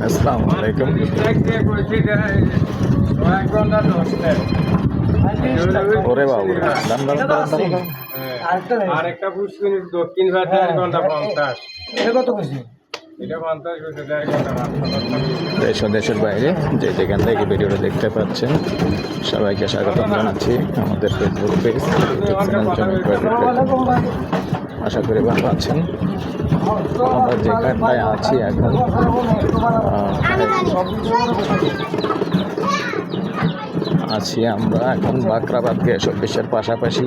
আসসালামু আলাইকুম ওরে বাবু দক্ষিণ ঘণ্টা পঞ্চাশ। এটা পঞ্চাশ করছে দেশ দেশের বাইরে যে যেখান থেকে ভিডিওটা দেখতে পাচ্ছেন সবাইকে স্বাগত জানাচ্ছি আমাদের ফেসবুক পেজ আশা করি ভালো আছেন। আমরা যেখানটায় আছি এখন আছি আমরা এখন বাকরাবাদ গ্যাস অফিসের পাশাপাশি।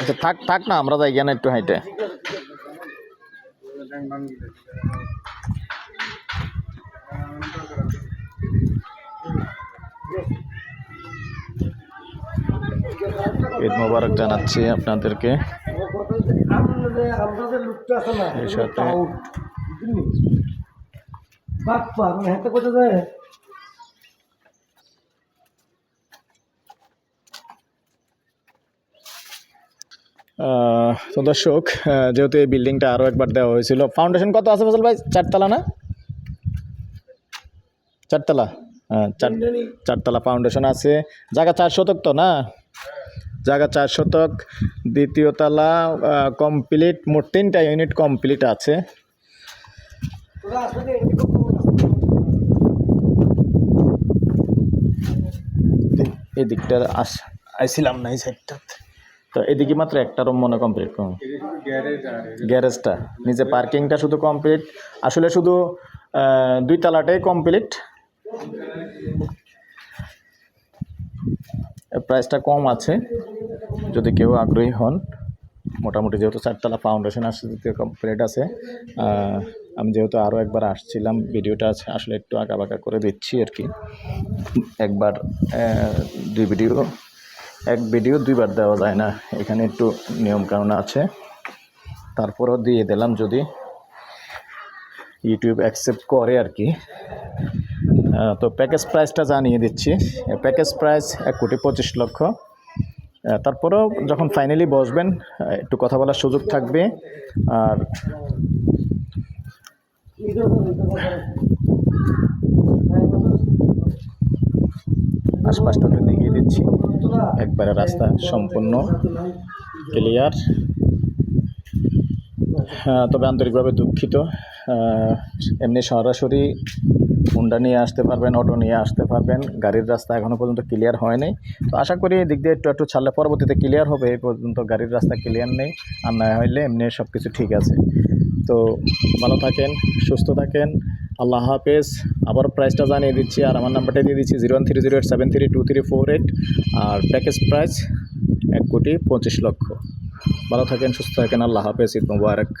আচ্ছা থাক থাক না, আমরা যাই কেন একটু হাইটে। ঈদ মোবারক জানাচ্ছি আপনাদেরকে। এর সাথে তো দর্শক যেহেতু এই বিল্ডিংটা আরও একবার দেওয়া হয়েছিল ফাউন্ডেশন কত আছে ফসল ভাই? চারতলা না? চারতলা? হ্যাঁ চারতলা ফাউন্ডেশন আছে। জায়গা চার শতক তো না? জায়গা চার শতক, দ্বিতীয় তলা কমপ্লিট মোট তিনটা ইউনিট কমপ্লিট আছে। দিকটা আস আইছিলাম না এই সাইডটাতে তো এদিকে মাত্র একটা রুম মনে কমপ্লিট করুন। গ্যারেজটা নিজে পার্কিংটা শুধু কমপ্লিট আসলে শুধু দুই তালাটাই কমপ্লিট প্রাইসটা কম আছে, যদি কেউ আগ্রহী হন। মোটামুটি যেহেতু চারতলা ফাউন্ডেশন আসছে দ্বিতীয় কমপ্লিট আছে আমি যেহেতু আরও একবার আসছিলাম, ভিডিওটা আছে, আসলে একটু আঁকা বাঁকা করে দিচ্ছি আর কি। একবার দুই ভিডিও, এক ভিডিও দুইবার দেওয়া যায় না, এখানে একটু নিয়মকানুন আছে। তারপরেও দিয়ে দিলাম যদি ইউটিউব অ্যাকসেপ্ট করে আর কি। তো প্যাকেজ প্রাইসটা জানিয়ে দিচ্ছি। প্যাকেজ প্রাইস এক কোটি পঁচিশ লক্ষ। তারপরেও যখন ফাইনালি বসবেন একটু কথা বলার সুযোগ থাকবে। আর আশপাশটা দেখিয়ে দিচ্ছি। একবারে রাস্তা সম্পূর্ণ ক্লিয়ার তবে আন্তরিকভাবে দুঃখিত। এমনি সরাসরি হুন্ডা নিয়ে আসতে পারবেন অটো নিয়ে আসতে পারবেন। গাড়ির রাস্তা এখনও পর্যন্ত ক্লিয়ার হয়নি। তো আশা করি এই দিক দিয়ে একটু একটু ছাড়লে পরবর্তীতে ক্লিয়ার হবে। এই পর্যন্ত গাড়ির রাস্তা ক্লিয়ার নেই, আর না হইলে এমনি সব কিছু ঠিক আছে। তো ভালো থাকেন, সুস্থ থাকেন। আল্লাহ হাফেজ। আবার প্রাইসটা জানিয়ে দিচ্ছি, আর আমার নাম্বারটা দিয়ে দিচ্ছি zero one three zero eight seven three two three four eight আর প্যাকেজ প্রাইস এক কোটি পঁচিশ লক্ষ। ভালো থাকেন, সুস্থ থাকেন। আল্লাহ হাফেজ। ঈদ মুবারক।